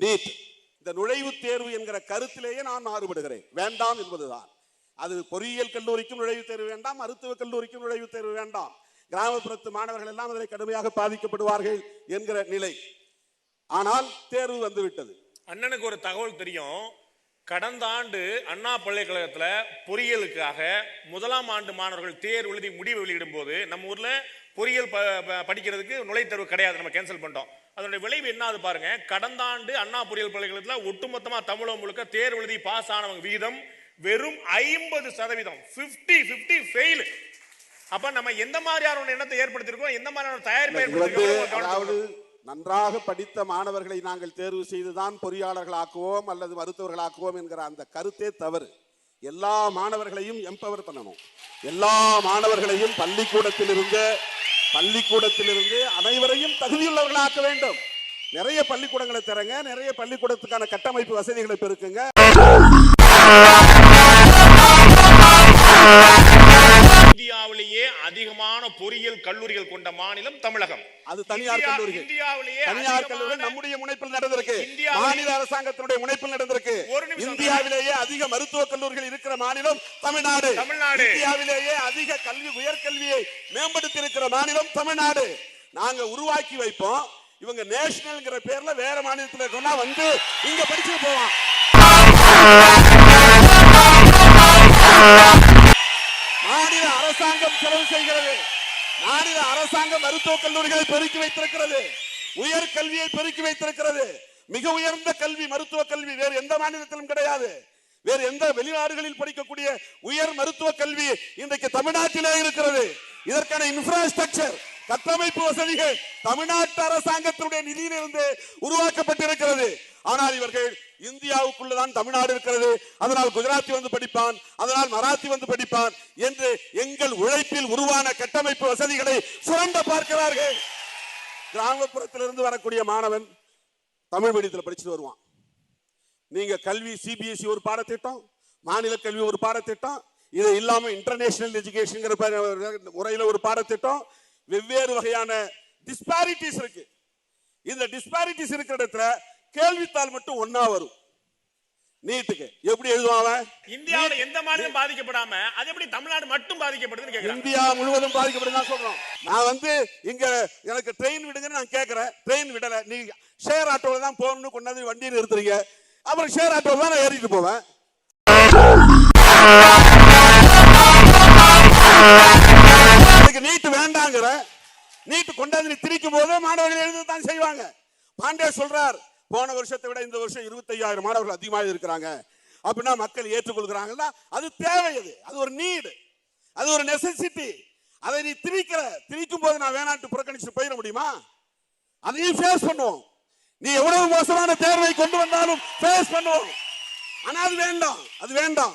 NEET இந்த நுழைவுத் தேர்வு என்கிற கருத்திலேயே நான் மாறுபடுகிறேன். வேண்டாம் என்பதுதான். அது பொறியியல் கல்லூரிக்கும் நுழைவுத் தேர்வு வேண்டாம் மருத்துவக் கல்லூரிக்கும் நுழைவுத் தேர்வு வேண்டாம். கிராமப்புறத்து மாணவர்கள் எல்லாம் அதில் கடுமையாக பாதிக்கப்படுவார்கள் என்கிற நிலை. ஆனால் தேர்வு வந்துவிட்டது. அண்ணனுக்கு ஒரு தகவல் தெரியும். கடந்த ஆண்டு அண்ணா பல்கலைக்கழகத்தில் பொறியியலுக்காக முதலாம் ஆண்டு மாணவர்கள் தேர்வு எழுதி முடிவு வெளியிடும் போது நம்ம ஊரில் பொறியியல் ப- ப- படிக்கிறதுக்கு நுழைத்தேர்வு கிடையாது. நம்ம கேன்சல் பண்ணிட்டோம். அதனுடைய விளைவு என்ன ஆகுது பாருங்க. கடந்த ஆண்டு அண்ணா பொறியியல் பல்கலைக்கழகத்துல ஒட்டுமொத்தமா தமிழகம் முழுக்க தேர்வு எழுதி பாஸ் ஆனவங்க விகிதம் வெறும் ஐம்பது சதவீதம். 50 50 ஃபெயில் அப்ப நம்ம எந்த மாதிரியான எண்ணத்தை ஏற்படுத்திருக்கோம் எந்த மாதிரியான தயாரிப்பை அதாவது நன்றாக படித்த மாணவர்களை நாங்கள் தேர்வு செய்துதான் பொறியாளர்களாக்குவோம் அல்லது மருத்துவர்களாக்குவோம் என்கிற அந்த கருத்தே தவறு. எல்லா மாணவர்களையும் எம்பவர் பண்ணணும். எல்லா மாணவர்களையும் பள்ளிக்கூடத்திலிருந்து பள்ளிக்கூடத்திலிருந்து அனைவரையும் தகுதியுள்ளவர்களாக்க வேண்டும். நிறைய பள்ளிக்கூடங்களை தரங்க நிறைய பள்ளிக்கூடத்துக்கான கட்டமைப்பு வசதிகளை பெருக்குங்க. இந்தியாவிலேயே அதிகமான பொறியியல் கல்லூரிகள் கொண்ட மாநிலம் தமிழகம். அது தனியார் கல்லூரிகள். இந்தியாவிலேயே தனியார் கல்லூரி நம்முடைய முனைப்பில் நடந்திருக்கு. மாநில அரசாங்கத்தினுடைய முனைப்பில் நடந்திருக்கு. இந்தியாவிலேயே அதிக மருத்துவக் கல்லூரிகள் இருக்கிற மாநிலம் தமிழ்நாடு. தமிழ்நாடு. இந்தியாவிலேயே அதிக கல்வி உயர்கல்வியை மேம்படுத்தி இருக்கிற மாநிலம் தமிழ்நாடு. நாங்க உருவாக்கி வைப்போம். இவங்க நேஷனல்ங்கிற பேர்ல வேற மாநிலத்தில் இருக்கோம்னா வந்து இங்க படிச்சு போவான். செலவு செய்கிறது. மாநில அரசாங்கம் மருத்துவக் கல்லூரிகளை பெருக்கி வைத்திருக்கிறது. உயர் கல்வியை பெருக்கி வைத்திருக்கிறது. மிக உயர்ந்த கல்வி மருத்துவ கல்வி வேறு எந்த மாநிலத்திலும் கிடையாது. வேறு எந்த வெளிநாடுகளில் படிக்கக்கூடிய உயர் மருத்துவ கல்வி இன்றைக்கு தமிழ்நாட்டிலே இருக்கிறது. இதற்கான இன்ஃப்ராஸ்ட்ரக்சர் கட்டமைப்பு வசதிகள் தமிழ்நாட்டு அரசாங்கத்தினுடைய நிதியிலிருந்து உருவாக்கப்பட்டிருக்கிறது. ஆனால் இவர்கள் இந்தியாவுக்குள்ளதான் தமிழ்நாடு இருக்கிறது. அதனால் குஜராத்தி வந்து படிப்பான் அதனால் மராத்தி வந்து படிப்பான் என்று எங்கள் உழைப்பில் உருவான கட்டமைப்பு வசதிகளை சுரண்ட பார்க்கிறார்கள். கிராமப்புறத்திலிருந்து வரக்கூடிய மாணவன் தமிழ் மீடியத்தில் படிச்சுட்டு வருவான். நீங்க கல்வி சிபிஎஸ்இ ஒரு பாடத்திட்டம் மாநில கல்வி ஒரு பாடத்திட்டம் இது இல்லாமல் இன்டர்நேஷனல் எஜுகேஷன் முறையில் ஒரு பாடத்திட்டம் வெவ்வேறு வகையான டிஸ்பாரிட்டிஸ் இருக்கு. இந்த டிஸ்பாரிட்டிஸ் இருக்கிற இடத்துல கேள்வித்தாள் மட்டும் ஒண்ணா வரும். நீட்டுக்கு. எப்படி எழுதுவான் அவன்? இந்தியாவுல எந்த மாநிலம் பாதிக்கப்படாம அது எப்படி தமிழ்நாடு மட்டும் பாதிக்கப்படுதுன்னு இந்தியா முழுவதும் பாதிக்கப்படும் தான் சொல்றோம். நான் வந்து இங்க எனக்கு ட்ரெயின் விடுங்கன்னு நான் கேட்கறேன் ட்ரெயின் விடல. நீ ஷேர் ஆட்டோல தான் போகணும்னு கொண்டாந்து வண்டியை நிறுத்துறீங்க. அப்புறம் ஷேர் ஆட்டோல தான் நான் ஏறிட்டு போவேன். நீட்டு கொண்டாந்து நீ திரிக்கும் போது மாணவர்கள் எழுந்து தான் செய்வாங்க. பாண்டே சொல்றார் போன வருஷத்தை விட இந்த வருஷம் 25000 மாணவர்கள் அதிகமாக இருக்கிறாங்க. அப்படின்னா மக்கள் ஏற்றுக்கொள்கிறாங்கன்னா அது தேவை அது. அது ஒரு நீடு அது ஒரு நெசசிட்டி அதை நீ திரிக்கிற திரிக்கும் போது நான் வேணாட்டு புறக்கணிச்சு போயிட முடியுமா? அதையும் ஃபேஸ் பண்ணுவோம். நீ எவ்வளவு மோசமான தேர்வை கொண்டு வந்தாலும் ஃபேஸ் பண்ணுவோம். ஆனா அது வேண்டாம் அது வேண்டாம்.